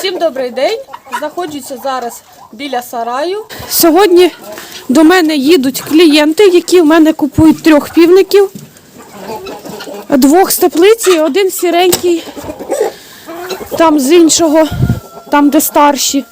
Всім добрий день. Знаходжуся зараз біля сараю. Сьогодні до мене їдуть клієнти, які в мене купують трьох півників, двох з теплиці, один сіренький, там з іншого, там де старші.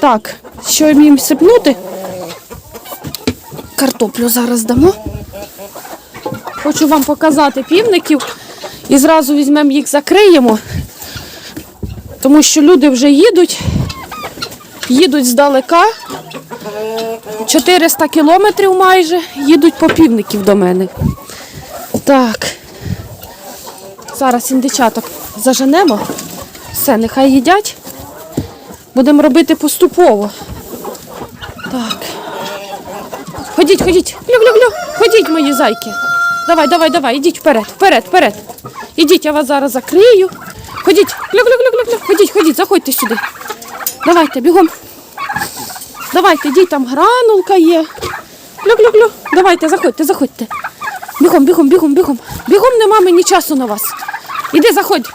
Так, що їм сипнути? Картоплю зараз дамо. Хочу вам показати півників і зразу візьмемо їх, закриємо, тому що люди вже їдуть, їдуть здалека. 400 кілометрів майже їдуть по півників до мене. Так. Зараз індичаток заженемо. Все, нехай їдять. Будемо робити поступово. Так. Ходіть, ходіть. Глю-глю-глю. Ходіть, мої зайки. Давай, давай, давай, ідіть вперед, вперед, вперед. Ідіть, я вас зараз закрию. Ходіть, глю-глю-глю-глю. Ходіть, ходіть, заходьте сюди. Давайте, бігом. Давайте, йдіть, там гранулка є. Глю-глю-глю. Давайте, заходьте, заходьте. Бігом, бігом, бігом, бігом. Бігом нема мені часу на вас. Іди, заходь.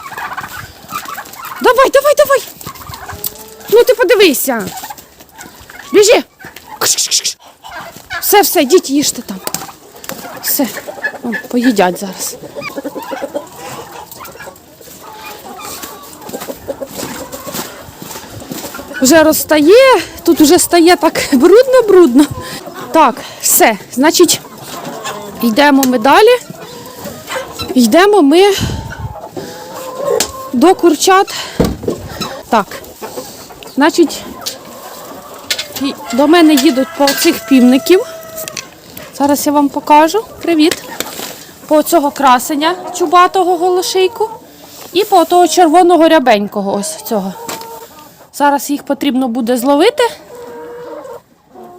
Давай, давай, давай. Ну ти подивися. Біжи. Все, все, йдіть, їжте там. Все. Поїдять зараз. Вже розстає, тут вже стає так брудно-брудно. Так, все, значить, йдемо ми далі. Йдемо ми до курчат. Так, значить, до мене їдуть по цих півників. Зараз я вам покажу. Привіт. По цього красення чубатого голошийку і по того червоного рябенького ось цього. Зараз їх потрібно буде зловити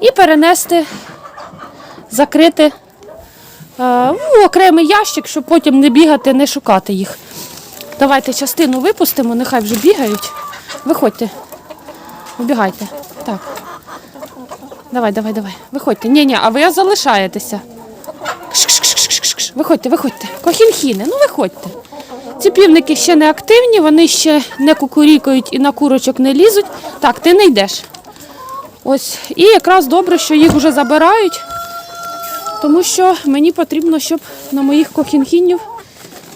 і перенести, закрити е, в окремий ящик, щоб потім не бігати, не шукати їх. Давайте частину випустимо, нехай вже бігають. Виходьте. Вибігайте. Так. Давай, давай, давай. Виходьте. Ні, ні, а ви залишаєтеся. Виходьте, виходьте. Кохінхіни, ну виходьте. Ці півники ще не активні, вони ще не кукурікають і на курочок не лізуть. Так, ти не йдеш. Ось. І якраз добре, що їх вже забирають, тому що мені потрібно, щоб на моїх кохінхінів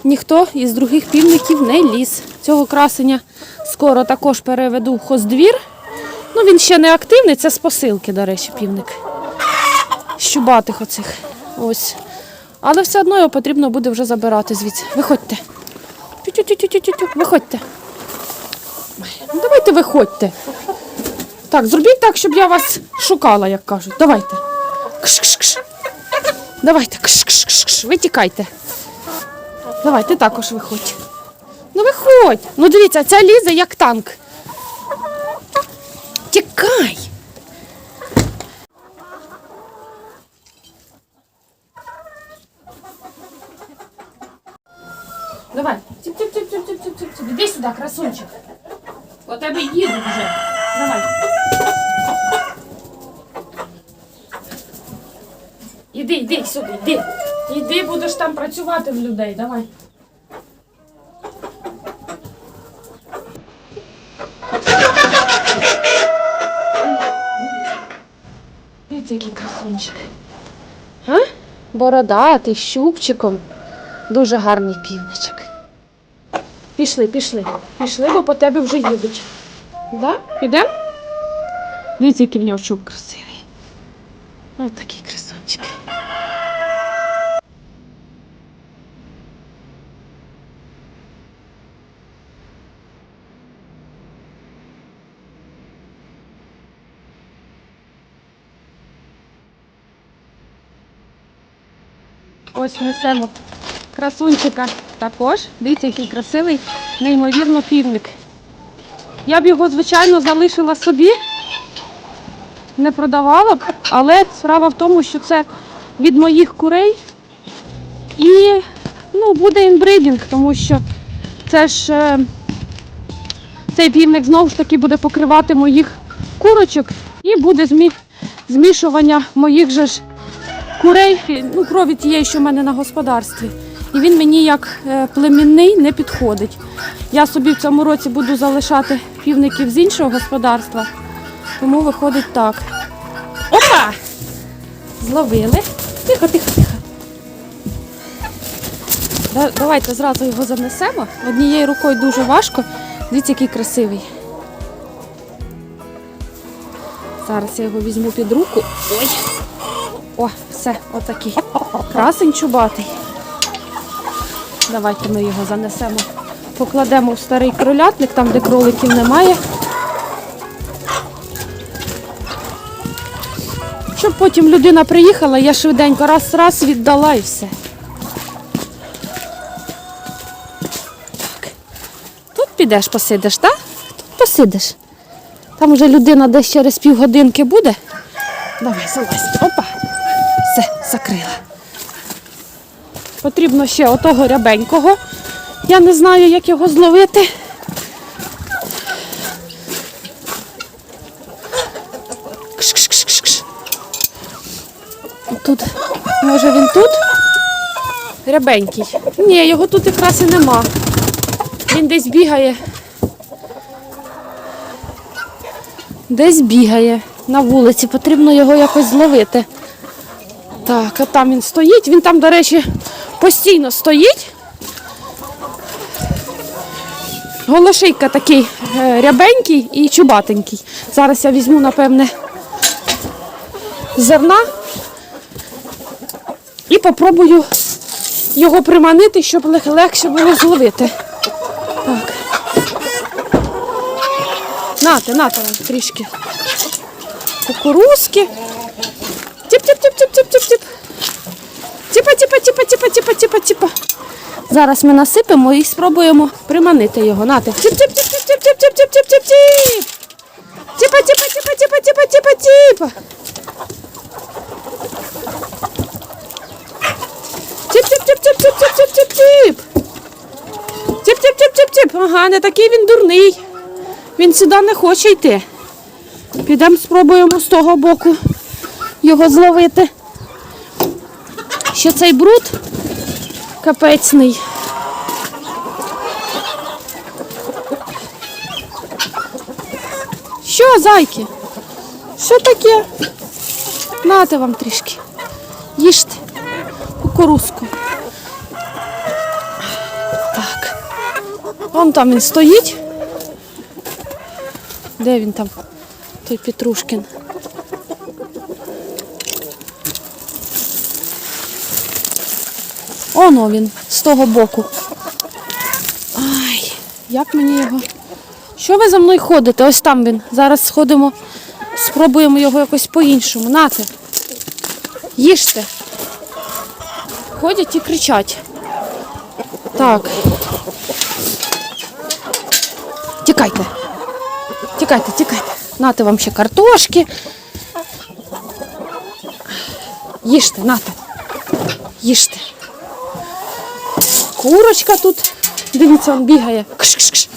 ніхто із других півників не ліз. Цього красення скоро також переведу в хоздвір. Ну, він ще не активний, це з посилки, до речі, півник. Щубатих оцих. Ось. Але все одно його потрібно буде вже забирати звідси. Виходьте. Тю-тю-тю-тю-тю-тю. Виходьте. Ну Давайте виходьте. Так, зробіть так, щоб я вас шукала, як кажуть. Давайте. Кш-кш-кш. Давайте. Кш-кш-кш. Ви тікайте. Давай, також виходь. Ну виходь. Ну дивіться, ця лізе як танк. Тікай. Давай. Тип-тип-тип-тип-тип-тип. Іди сюди, красунчик. У тебе їдуть вже. Давай. Іди, іди сюди, іди. Іди, будеш там працювати в людей. Давай. Дивіться, який красунчик. А? Бородатий, щупчиком. Дуже гарний півничок. Пішли, пішли. Пішли, бо по тебе вже їдуть. Да? Підемо? Дивіться, який в нього чуб красивий. Ось такий красунчик. Ось несемо красунчика також. Дивіться, який красивий, неймовірно півник. Я б його, звичайно, залишила собі, не продавала б, але справа в тому, що це від моїх курей і ну, буде інбридінг, тому що це ж е, цей півник знову ж таки буде покривати моїх курочок і буде змішування моїх же ж курей, ну, крові тієї, що в мене на господарстві. І він мені як е, племінний не підходить. Я собі в цьому році буду залишати півників з іншого господарства. Тому виходить так. Опа! Зловили. Тихо, тихо, тихо. Давайте зразу його занесемо. Однією рукою дуже важко. Дивіться, який красивий. Зараз я його візьму під руку. Ой. О, все, отакий. Красень чубатий. Давайте ми його занесемо. Покладемо в старий кролятник, там, де кроликів немає. Щоб потім людина приїхала, я швиденько раз-раз віддала і все. Так. Тут підеш посидиш, так? Тут посидиш. Там вже людина десь через півгодинки буде. Давай, залазь. Опа. Все, закрила. Потрібно ще отого рябенького. Я не знаю, як його зловити. Кш-кш-кш-кш. Тут, може він тут? Рябенький. Ні, його тут якраз і нема. Він десь бігає. Десь бігає на вулиці, потрібно його якось зловити. Так, а там він стоїть. Він там, до речі, постійно стоїть. Голошийка такий е, рябенький і чубатенький. Зараз я візьму, напевне, зерна і попробую його приманити, щоб легше було зловити. Так. Нате, нате вам трішки. Кукурузки. Тіп-тіп-тіп-тіп-тіп-тіп-тіп. Тіпа, тіпа, тіпа, тіпа, тіпа, тіпа. Зараз ми насипемо і спробуємо приманити його. Нате. Тіп-тіп-тіп-тіп-тіп-тіп-тіп-тіп-тіп. Тіпа, тіпа, тіпа, тіпа, тіпа, тіпа, тіпа. Тіп-тіп-тіп-тіп-тіп-тіп-тіп-тіп. Тіп-тіп-тіп-тіп-тіп. Ага, не такий він дурний. Він сюди не хоче йти. Підемо спробуємо з того боку його зловити. Цей бруд капецний. Що, зайки? Що таке? Нате вам трішки. Їжте кукурузку. Так. Вон там він стоїть. Де він там? Той Петрушкін. Оно він з того боку. Ай, як мені його. Що ви за мною ходите? Ось там він. Зараз сходимо, спробуємо його якось по-іншому. Нате. Їжте. Ходять і кричать. Так. Тікайте. Тікайте, тікайте. Нате вам ще картошки. Їжте, нате. Їжте. Курочка тут. Дивіться, він бігає. Кш-кш-кш.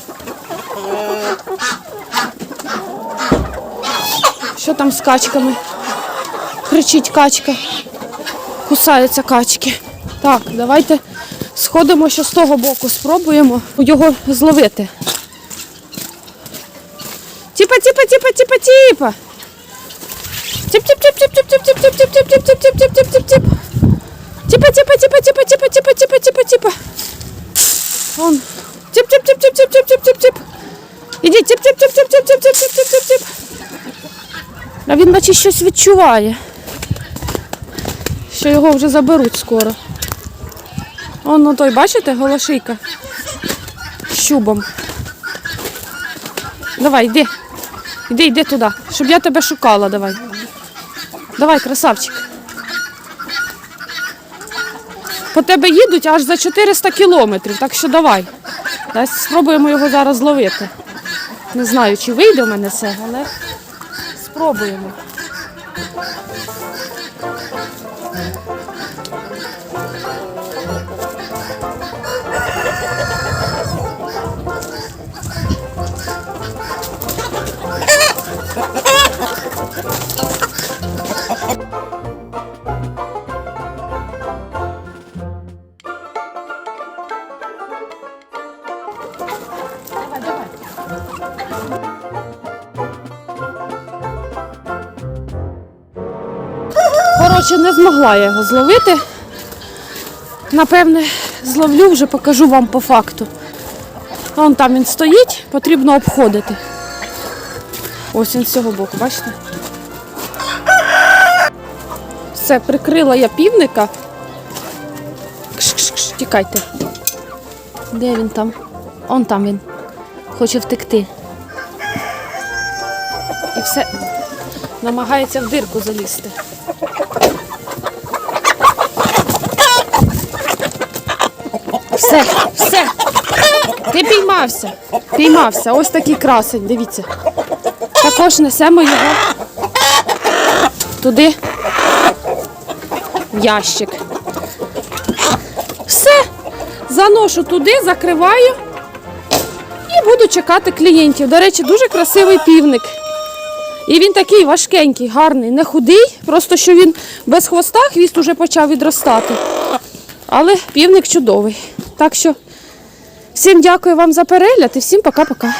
Що там з качками? Кричить качка. Кусаються качки. Так, давайте сходимо ще з того боку, спробуємо його зловити. Тіпа, тіпа, тіпа, тіпа, тіпа. Тіп, тіп, тіп, тіп, тіп, тіп, тіп, тіп, тіп, тіп, тіп, тіп, тіп, тіп, тіп, тіп. Тіпа, тіпа, тіпа, тіпа, тіпа, тіпа, тіпа, тіпа, тіпа. Он. Тіп, тіп, тіп, тіп, тіп, тіп, тіп, тіп, тіп. Ідіть, тіп, тіп, тіп, тіп, тіп, тіп, тіп, тіп, тіп, тіп, тіп. А він наче щось відчуває. Що його вже заберуть скоро. Он ну той, бачите, голошийка. Щубом. Давай, йди. Йди, йди туди, щоб я тебе шукала, давай. Давай, красавчик. По тебе їдуть аж за 400 кілометрів, так що давай. Дай спробуємо його зараз зловити. Не знаю, чи вийде в мене це, але спробуємо. Коротше, не змогла я його зловити. Напевне, зловлю вже покажу вам по факту. Вон там він стоїть, потрібно обходити. Ось він з цього боку, бачите? Все, прикрила я півника. Кш-кш-кш, тікайте. Де він там? Он там він. Хоче втекти. І все намагається в дирку залізти. Все, все. Ти піймався. Піймався. Ось такий красень, дивіться. Також несемо його туди в ящик. Все. Заношу туди, закриваю і буду чекати клієнтів. До речі, дуже красивий півник. І він такий важкенький, гарний, не худий, просто що він без хвоста, хвіст уже почав відростати. Але півник чудовий. Так що всім дякую вам за перегляд і всім пока-пока.